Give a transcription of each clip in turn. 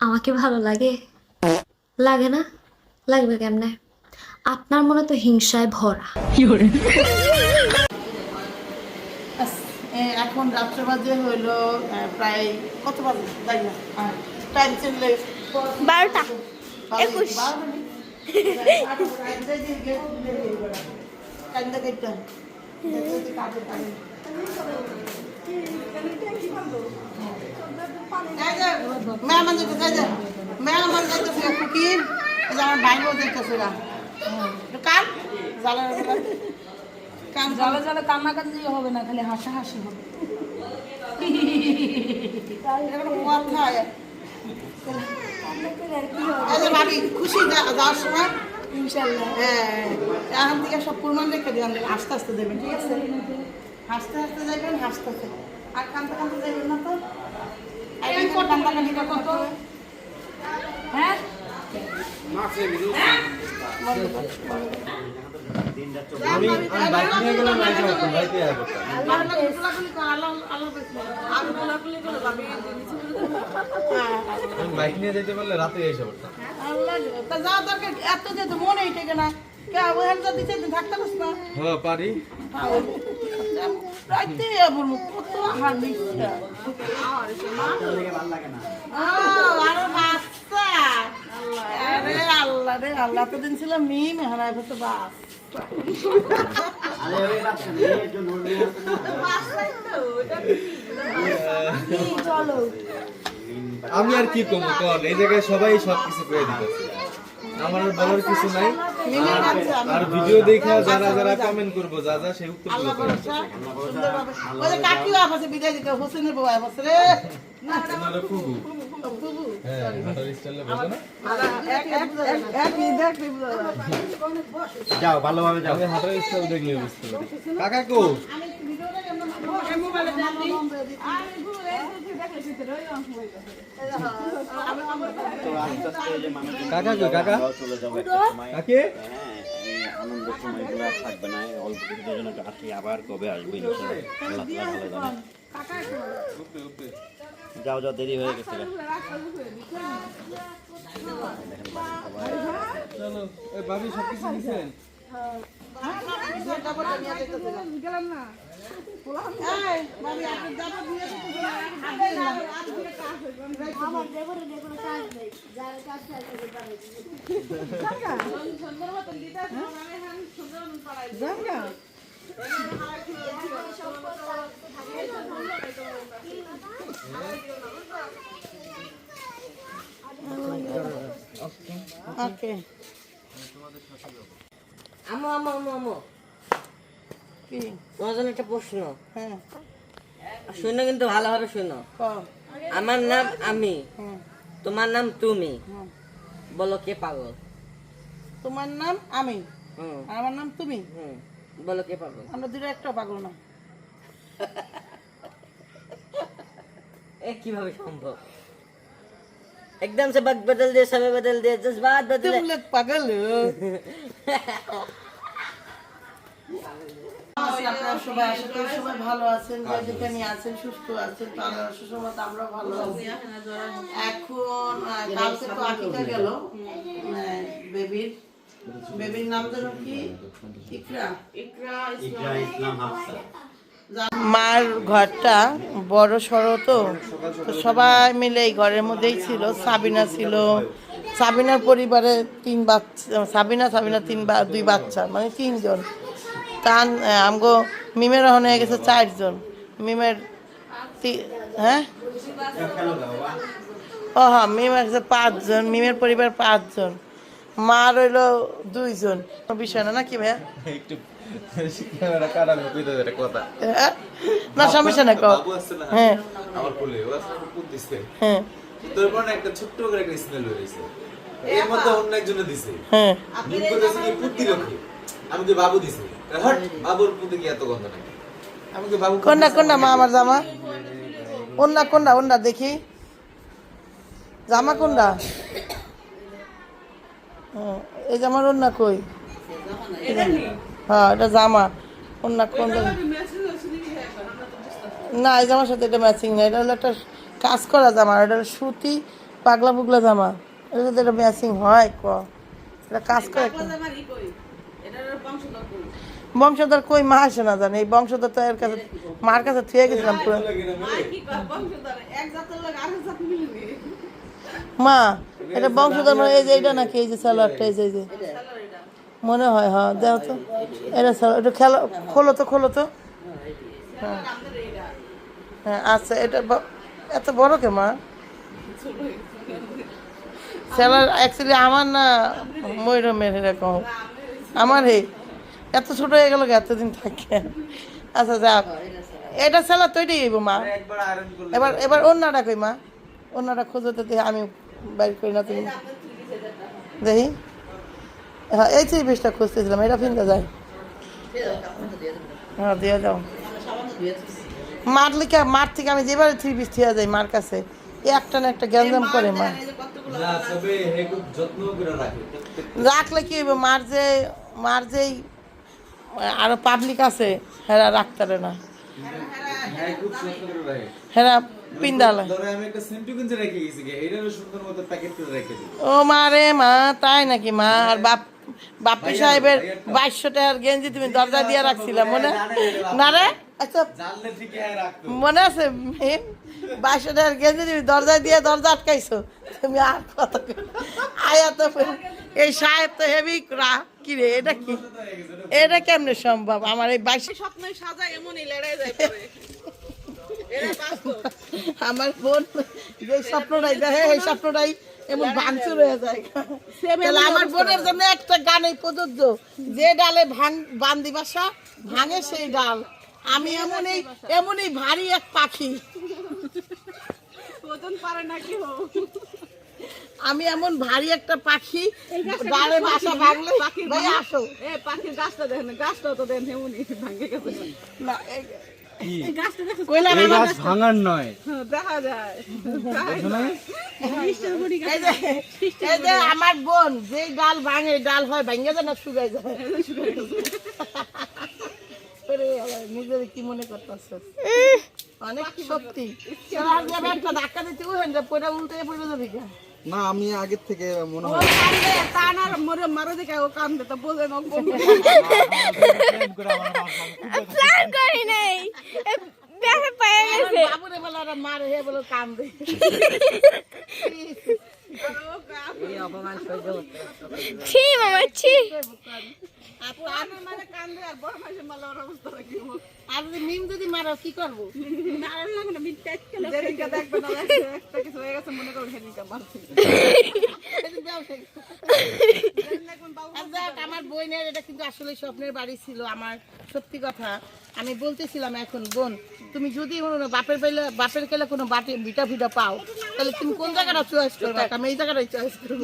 আমাকে ভালো লাগে? লাগে না? লাগবে কেমনে? আপনার মনে তো হিংসায় ভরা। এখন রাত্রে বাজে হইল প্রায় কত বাজে? যাই না। টাইম চললে বারোটা। একুশ। যেতেছে এই যে। মেহমান যেতেছে ফকির এই যে আমার ভাইও যেতেছে না কান জ্বালা কান জলে জলে কান্নাকান্দি হবে না খালি হাসাহাসি হবে। কথা ভাবি খুশি যাওয়ার সময়? হ্যাঁ এখন থেকে সব প্রমাণ রেখে দিলাম আস্তে আস্তে দেবেন ঠিক আছে? হাসতে হাসতে যাবেন হাসতে হাসতে আর কানতে কানতে যাবেন না তো? হ্যাঁ? আমি বাইক নিয়ে যেতে পারলে রাতে এসে পড়তাম। তা যাওয়া দরকার এত যেত মনে থেকে না। কে ওখানে যদি থাকতে পারছ না? হ্যাঁ পারি। আরও আল্লাহ রে আল্লাহ মিম, এখন এখন তো আমি আর কি কমু কর এই জায়গায় সবাই সবকিছু করে দিতেছে। আমার বলার কিছু নাই। আর ভিডিও দেখা যারা যারা কমেন্ট করব যা যা সেই উত্তর আল্লাহ করে ভরসা সুন্দরভাবে ওই কাকিও আপাসে বিদায় দিতে হোসেনের বউ আপাসে রে। হ্যাঁ যাও ভালোভাবে যাও। আমি হাঁটার স্টাইল দেখলে বুঝতে পারি। কাকা কো? কাকা কো কাকা? চলে যাব কাকে? হ্যাঁ সময়গুলো থাকবে না অল্প কিছুদের জন্য আসি আবার কবে আসব ইনশাআল্লাহ ভালো জানে যাও যাও দেরি হয়ে গেছে চলো ভাবি বাবি আপনি যাব ওকে। আমো আমো আমো আমো। তোমার জন্য একটা প্রশ্ন হ্যাঁ শুনো কিন্তু ভালোভাবে শুনো ক আমার নাম আমি হুম তোমার নাম তুমি হুম বলো কে পাগল তোমার নাম আমি হুম আর আমার নাম তুমি হুম বলো কে পাগল আমরা দুটো একটা পাগল না এ কিভাবে সম্ভব एकदम से वक्त बदल दिए समय बदल दिए जज्बात बदले तुम लोग पागल हो আপনারা সবাই আশা করি সবাই ভালো আছেন যে যেখানে আছেন সুস্থ আছেন তো আমরা সুসমত আমরা ভালো আছি। এখন কালকে তো আকিকা গেল বেবির। বেবির নাম যেন কি? ইকরা। মার ঘরটা বড় সড়ো তো তো সবাই মিলে এই ঘরের মধ্যেই ছিল সাবিনা ছিল। সাবিনার পরিবারে তিন বাচ্চা সাবিনা সাবিনা তিন বা দুই বাচ্চা মানে তিনজন। তান আমগো মিমের হয়ে গেছে চারজন। মিমের হ্যাঁ? ও হ্যাঁ মিম আছে পাঁচজন মিমের পরিবার পাঁচজন। মা রইল দুইজন। বিষয় না নাকি ভাইয়া? একটু ক্যামেরা কাটার মতো এটা কথা। হ্যাঁ? না সমস্যা না কও। বাবু আসছে না? হ্যাঁ। আমার কোলে ও আসলে ফুট দিছে। হ্যাঁ। তারপর একটা ছোট্ট করে একটা স্মেল হয়েছে এর মধ্যে অন্য একজনে দিছে। হ্যাঁ। নিম কি পুত্তি আমি তো বাবু দিছে। হট বাবুর পুত্তি কি এত গন্ধ নাকি? আমি বাবু কোনটা কোনটা মা আমার জামা? কোনটা দেখি। জামা কোনটা? এই জামার ওন্না কই? হ্যাঁ এটা জামা। ওন্না কোন না এই জামার সাথে এটা ম্যাচিং না। এটা হলো একটা কাজ করা জামা এটা সুতি পাগলা পুগলা জামা। এটা যদি এটা ম্যাচিং হয় ক? এটা কাজ করে? বংশধর কই মা আসে না জানে এই বংশধর তো এর কাছে মার কাছে থুয়ে গেছিলাম পুরো। মা এটা বংশধর মানে এই যে এটা নাকি এই যে স্যালাডটা এই যে এই যে। মনে হয় হ্যাঁ দেখো তো। এটা এটা খেলো খোলো তো খোলো তো। হ্যাঁ হ্যাঁ আচ্ছা এটা এত বড় কে মা? স্যালাড অ্যাকচুয়ালি আমার না ময়ূরমের এরকম। আমার হে এত ছোট হয়ে গেল এতদিন থাকে। আচ্ছা যাক এটা স্যালাড তৈরি হইব মা। এবার এবার অন্যটা কই মা? অন্যটা খোঁজো তো আমি বাইর করি না তুমি। দেখি। হ্যাঁ এই থ্রি পিসটা খুঁজতেছিলাম এটা ফিনতে যায় হ্যাঁ দিয়ে যাও মার লিখে মার থেকে আমি যেবারে থ্রি পিস থিয়া যাই মার কাছে একটা না একটা গ্যাঞ্জাম করে মা। না তবে হে খুব যত্ন করে রাখে। রাখলে কি হইব মার যে মার যেই আরও পাবলিক আছে হেরা রাখতারে না। হেরা পিন্দালে ও মা রে মা তাই নাকি মা? আর বাপ বাপ্পি সাহেবের বাইশশো টাকার গেঞ্জি তুমি দরজা দিয়ে রাখছিলাম মনে না রে আচ্ছা মনে আছে? বাইশশো টাকার গেঞ্জি তুমি দরজায় দিয়ে দরজা আটকাইছো। তুমি আর কত আয়া তো এই সাহেব তো হেভি রা কি রে এটা কি? এটা কেমনে সম্ভব? আমার এই বাইশ স্বপ্ন সাজায় এমনই লড়াই যায় আমার বোন যে স্বপ্নটাই দেখে এই স্বপ্নটাই এমন ভাঙচুর হয়ে যায়। তাহলে আমার বোনের জন্য একটা গানেই প্রযোজ্য। যে ডালে ভাঙ বান্দি বাসা ভাঙে সেই ডাল। আমি এমনই এমনই ভারী এক পাখি। ওজন পারে না কি হোক আমি এমন ভারী একটা পাখি ডালে বাসা ভাঙলে ভাই আসো। এ পাখির গাছটা দেখেন গাছটাও তো ভাঙে গেছে। না, গাছটা আমার- ভাঙার নয়। দেখা যায়। এই যে এই যে আমার বোন যে ডাল ভাঙে ডাল হয় ভাঙে যায় না শুকাই যায়? নিজের কি মনে করতেছ? অনেক শক্তি। যাবে একটা ধাক্কা দিতে উল্টে পড়ে যাবি কে? না আমি আগের থেকে মনে হয় না মরে মারো দেখে ও কান্দে তো বলে না প্ল্যান করি। নাই। দেখা পায়ে গেছে। বাবুরে বলে মারে হে বলে কান্দে। আমার বোনের এটা কিন্তু আসলে স্বপ্নের বাড়ি ছিল আমার সত্যি কথা, আমি বলতেছিলাম এখন, বোন তুমি যদি বাপের পেলে বাপের কেলে কোনো বাটি বিটা ফিটা পাও তাহলে তুমি কোন জায়গাটা চয়েস করবে? আমি এই জায়গাটাই চয়েস করব।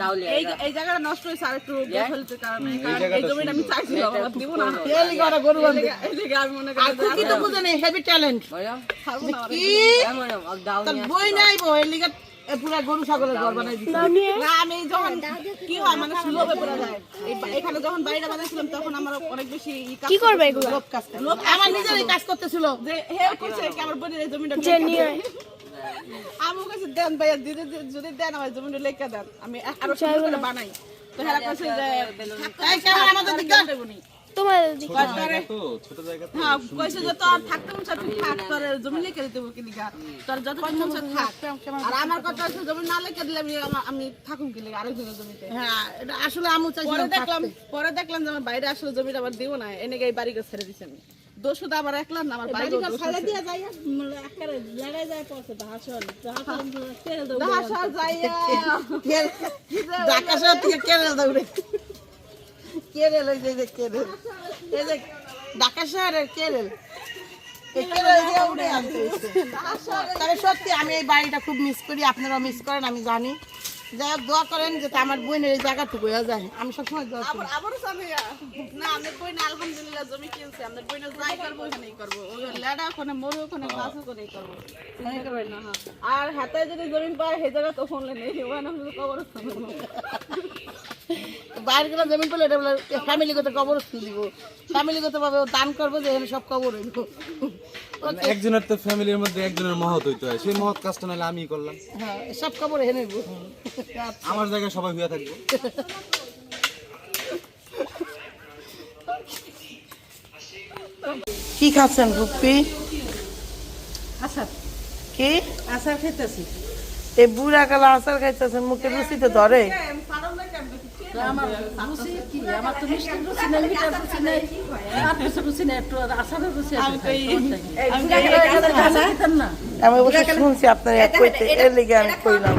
তাহলে এই এই জায়গাটা নষ্ট হয়েছে আর একটু বেফলিতের কারণে। এই জমিটা আমি চাইছিলাম দিব না। এই লিগাটা গরু বান্ধে। এই লিগে আমি মনে আর করি তো বুঝে নেই হেভি ট্যালেন্ট বললাম কি? তার বই নাই বই লিগা পুরা গরু ছাগলের ঘর বানাই না আমি যখন কি হয় মানে সুলভে পড়ে যায়। এখানে যখন বাড়িটা বানাইছিলাম তখন আমার অনেক বেশি কি করবে এগুলো? লোক কাজ করে। আমার নিজেরই কাজ করতেছিল যে হে করছে কি আমার বোনের এই জমিটা যে নিয়ে আমার কাছে দেন ভাইয়া দিদি যদি দেন আমার জমিটা লেখা দেন আমি আরও সুন্দর করে বানাই। তো হেরা কাছে যে আমাদের দিকে? দেবনি তোমার হ্যাঁ কইছে যে তোর থাকতে মন চায় থাক তোর জমি লিখে দিতে বকি লিখা তোর যত মন চায় থাক। আর আমার কথা হচ্ছে জমি না লিখে দিলে আমি আমার- আমি থাকুম কি লিখে আরেকজনের জমিতে। হ্যাঁ এটা আসলে আমু পরে দেখলাম পরে দেখলাম যে আমার বাইরে আসলে জমিটা আবার দিব না এনে এই বাড়ি ছেড়ে দিছে আমি দোষ শুধু আবার একলাম না আমার বাড়ি দিয়ে যাই ধাসা যাইয়া কে- ঢাকা শহর থেকে কেরল দৌড়ে কেরল ওই যে কেরল। এই যে ঢাকা শহরের কেরেল। তবে সত্যি আমি এই বাড়িটা খুব মিস করি আপনারা মিস করেন, আমি জানি। যাই দোয়া করেন যাতে আমার বোনের এই জায়গাটুকু হয়ে যায়। আমি সবসময় দোয়া করি। আবার আবারও না আলহামদুলিল্লাহ জমি কিনছে আমরা যাই করব ওখানেই করব। ওই লেডা ওখানে মরু ওখানে গাছ ওখানেই করব। না হ্যাঁ। আর হাতে যদি জমি পায় সেই জায়গা তো ফোন নেই ওখানে কবরস্থান বাইরে গেলে জমি পেলে এটা ফ্যামিলিগত কবরস্থান দিব। ফ্যামিলিগত ভাবে দান করব যে সব কবর হইব। একজনের তো ফ্যামিলির মধ্যে একজনের মহৎ হইতে হয়। সেই মহৎ কাজটা নাহলে আমি করলাম। হ্যাঁ সব কবর এখানে আমার জায়গায় সবাই হইয়া থাকব। কি খাচ্ছেন গুপ্পি আসার কি? আসার খেতেছি এই বুড়া কালা আচার খাইতেছেন মুখে রুচিতে ধরে? আমার রুচি কি? আমার তো মিষ্টি রুচি নেই মিঠার রুচি নেই। আর কিছু রুচি নেই একটু আসারের রুচি আছে খেতাম না। আমি অবশ্য শুনছি আপনার এক কইতে এর লিগে আমি কইলাম।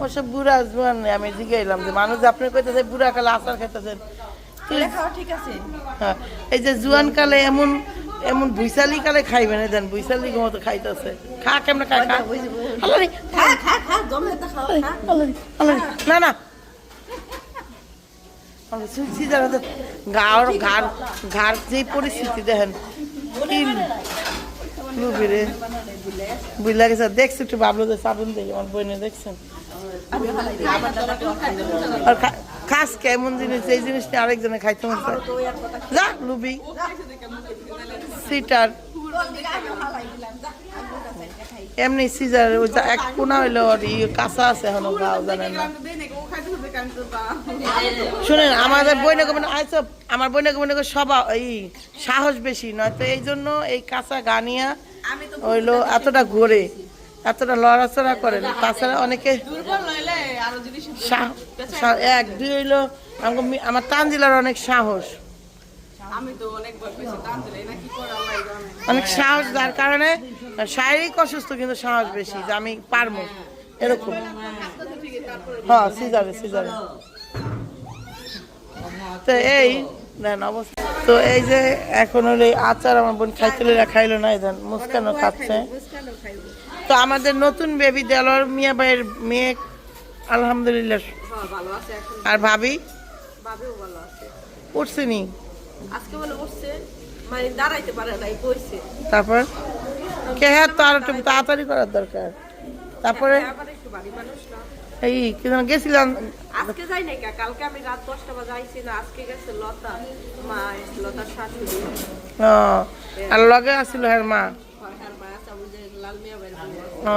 অবশ্য বুড়া জোয়ান আমি জিগাইলাম যে মানুষ যে আপনি কইতেছে বুড়া কালে আচার খাইতেছেন। ঠিক আছে। হ্যাঁ, এই যে জুয়ান কালে এমন এমন বুইসালি কালে খাইবেন এই দেন বুইসালি মতো খাইতেছে। খা কেমন খা? খা আল্লাহরে, খা না না সিজার গাড় ঘাড় ঘাড় যে পরিস্থিতি দেখেন, কি লুবিরে বুঝলা গেছে, দেখছি একটু বাবলু যে সাবুন দেখি আমার বইনে দেখছেন? আর খাস কেমন জিনিস? এই জিনিসটা আরেকজনে খাইতে মন যা, লুবি। সিটার। এমনি সিজার ওই এক কোনা হইল ই কাঁচা আছে এখনও গাও জানেন না। শুনেন আমাদের বইনে গোবনে আইসো আমার বইনে গোবনে সবা এই সাহস বেশি নয়তো এই জন্য এই কাঁচা গানিয়া হইল এতটা ঘোরে এতটা লড়াচড়া করে। তাছাড়া অনেকে এক দুই হইল আমার তানজিলার অনেক সাহস। অনেক সাহস যার কারণে শারীরিক অসুস্থ কিন্তু সাহস বেশি যে আমি পারব। এরকম। হ্যাঁ সিজারে সিজারে। তো এই দেন অবস্থা। তো এই যে এখন হলো এই আচার আমার বোন খাইতে খাইলো না দেন মুস্কানও খাচ্ছে। তো আমাদের নতুন বেবি দেলোয়ার মিয়া ভাইয়ের মেয়ে আলহামদুলিল্লাহ। আর ভাবি? উঠছে নি? মানে তারপর? কে হ্যাঁ তো আর একটু তাড়াতাড়ি করার দরকার। তারপরে? না এই গেছিলাম। আজকে যাই নাই কা? কালকে আমি রাত দশটা বাজে আইছি না আজকে গেছে লতা মা লতার শাশুড়ি। ও, আর লগে আসছিল হ্যাঁ মা ও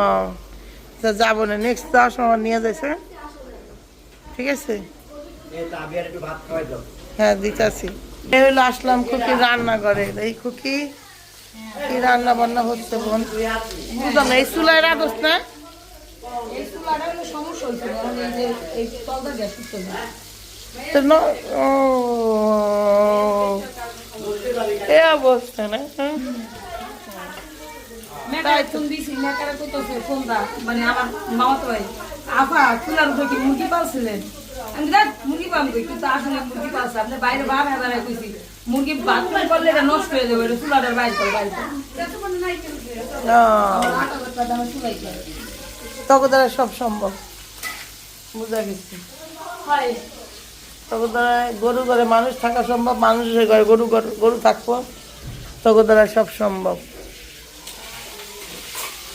যাব না নেক্সট যাওয়ার সময় নিয়ে যাইছে। ঠিক আছে? হ্যাঁ দিতাছি। এই হলো আসলাম খুকি রান্না করে এই খুকি কি রান্না বান্না হচ্ছে বোন বুঝলাম না এই চুলায় রাখস না? তো ন- ও এ অবস্থা না হ্যাঁ? তো। মানে আমার মামাতো ভাই আপা চুলার উপরে কি মুরগি পালছিলেন আমি দেখ মুরগি পালন করি কিন্তু আসলে মুরগি পালছে আপনি বাইরে বার হয়ে বেড়ায় কইছি মুরগি বাথরুম করলে এটা নষ্ট হয়ে যাবে এটা চুলাটার বাইরে করে বাইরে তখন দ্বারা সব সম্ভব। বুঝা গেছে? তখন দ্বারা গরু ঘরে মানুষ থাকা সম্ভব মানুষের ঘরে গরু গরু থাকব তখন দ্বারা সব সম্ভব।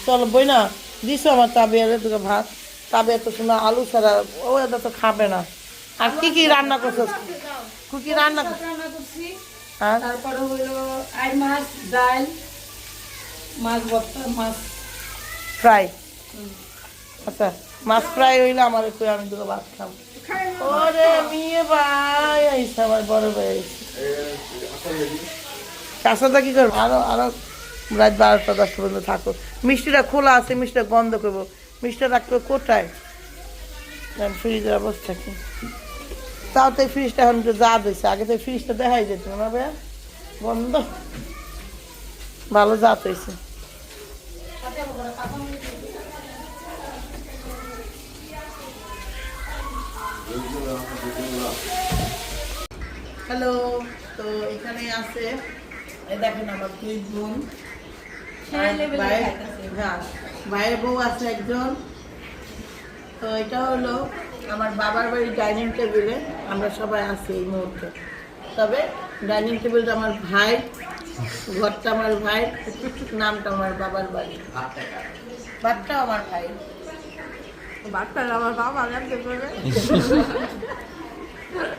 চল বই না দিছো আমার তাবিয়ারে তোকে ভাত। তাবিয়া তো শোনা আলু ছাড়া ও এটা তো খাবে না। আর কি কি রান্না করছ? কি কি রান্না করছ? করছি। তারপরে হইল আই মাছ ডাল মাছ ভর্তা মাছ। ফ্রাই। আচ্ছা মাছ ফ্রাই হইলে আমার একটু আমি দুটো ভাত খাব। ওরে মেয়ে ভাই আইসা আমার বড় ভাই। আইসা কি করব? আরও আরও রাত বারোটা, দশটা পর্যন্ত থাকো। মিষ্টিটা খোলা আছে, মিষ্টিটা বন্ধ করব। মিষ্টিটা রাখব কোথায়? ফ্রিজের অবস্থা কি? তাও তো ফ্রিজটা এখন একটু জাত হয়েছে। আগে তো ফ্রিজটা দেখাই যেত না ভাইয়া। বন্ধ। ভালো জাত হয়েছে। হ্যালো তো এখানে আছে এই দেখেন আমার দুই বোন। ভাইয়ের- হ্যাঁ ভাইয়ের বউ আছে একজন। তো এটা হলো আমার বাবার বাড়ির ডাইনিং টেবিলে আমরা সবাই আছি এই মুহূর্তে। তবে ডাইনিং টেবিলটা আমার ভাই ঘরটা আমার ভাই নামটা আমার বাবার বাড়ি। ভাতটাও আমার ভাই। বাচ্চারা আমার বাবা পারে